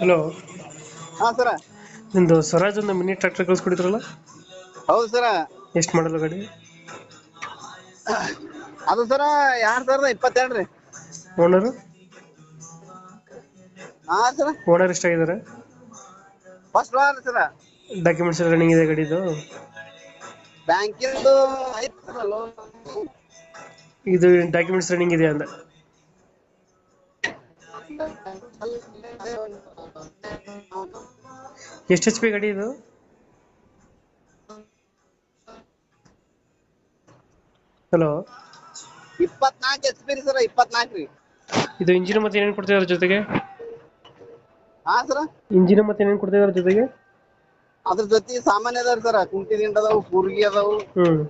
Hello. ಹಾ ಸರ. ನಿಮ್ದು ಸ್ವರಾಜ್ ಒಂದು ಮಿನಿ ಟ್ರ್ಯಾಕ್ಟರ್ ಕಳಿಸ್ಕೊಡಿದ್ರಲ್ಲ? ಹೌದು ಸರ. ಎಷ್ಟು ಮಾಡಲ್ಲ ಗಾಡಿ? ಅದು ಸರ ಎರಡ್ ಸಾವಿರದ ಇಪ್ಪತ್ತೆರಡು ರೀ. ಓನರು? ಹಾ ಸರ. ಓನರ್ ಎಷ್ಟಾಗಿದ್ದಾರೆ? ಫಸ್ಟ್ ವಾರ ಸರ. ಡಾಕ್ಯುಮೆಂಟ್ಸ್ ರನ್ನಿಂಗ್ ಇದೆ ಗಾಡಿದು? ಬ್ಯಾಂಕಿಂದು ಐತಿ ಸರ ಲೋನ್ ಇದು ಡಾಕ್ಯುಮೆಂಟ್ಸ್ ರನ್ನಿಂಗ್ ಇದೆ ಅಂದ ಎಷ್ಟು ಎಚ್ ಪಿ ಗಾಡಿ ಇದು? ಹಲೋ ಇಪ್ಪತ್ನಾಲ್ಕು ಎಚ್ ಪಿ ರೀ ಸರ ಇಪ್ಪತ್ನಾಲ್ಕು ರೀ. ಇದು ಇಂಜಿನ್ ಮತ್ತೆ ಏನೇನು ಕೊಡ್ತಿದ್ದಾರೆ ಜೊತೆಗೆ? ಹಾ ಸರ. ಇಂಜಿನ್ ಮತ್ತೆ ಏನೇನು ಕೊಡ್ತಿದ್ದಾರೆ ಜೊತೆಗೆ? ಅದ್ರ ಜೊತೆ ಸಾಮಾನ್ಯ ಅದಾವ್ರಿ ಸರ ಕುಂಟಿ ದಿಂಡ ಅದಾವು ಕೂರ್ಗಿ ಅದಾವು. ಹ್ಮ್.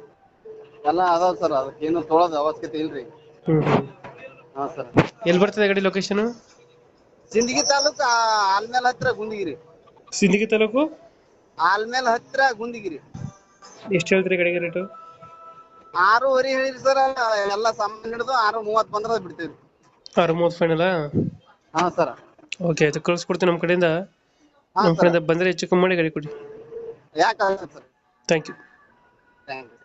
ಎಲ್ಲ ಅದಾವ ಸರ್ ಅದಕ್ಕೇನು ತೊಳೋದು ಅವಶ್ಯಕತೆ ಇಲ್ರಿ. ಹ್ಮ್ ಹ್ಮ್. ಹಾ ಸರ. ಎಲ್ಲಿ ಬರ್ತದೆ ಗಾಡಿ ಲೊಕೇಶನ್ ಸಿಂದಗಿ ತಾಲೂಕು ಆಲ್ಮೇಲ್ ಹತ್ರ ಗುಂದಿಗಿರಿ. ಸಿಂದಗಿ ತಾಲೂಕು? ಆಲ್ಮೇಲ್ ಹತ್ರ ಗುಂದಿಗಿರಿ. ಎಷ್ಟು ಹೇಳ್ತೀರಿ ಗಾಡಿಗೆ ರೇಟು ಆರೂವರೆ ಹೇಳಿರಿ ಸರ್ ಎಲ್ಲ ಸಾಮಾನ್ಯ ಹಿಡಿದು ಆರು ಮೂವತ್ ಬಂದ್ರ ಬಿಡ್ತೀವಿ. ಆರು ಮೂವತ್ ಫೈನಲ್ ಹಾ ಸರ್. ಓಕೆ ಆಯ್ತು ಕಳಿಸ್ಕೊಡ್ತೀನಿ ನಮ್ಮ ಕಡೆಯಿಂದ. ಹಾ ನಮ್ಮ ಸರ. ಕಡೆಯಿಂದ ಬಂದರೆ ಹೆಚ್ಚು ಕಮ್ಮಿ ಮಾಡಿ ಗಾಡಿ ಕೊಡಿ. ಯಾಕೆ sir? Thank you thank you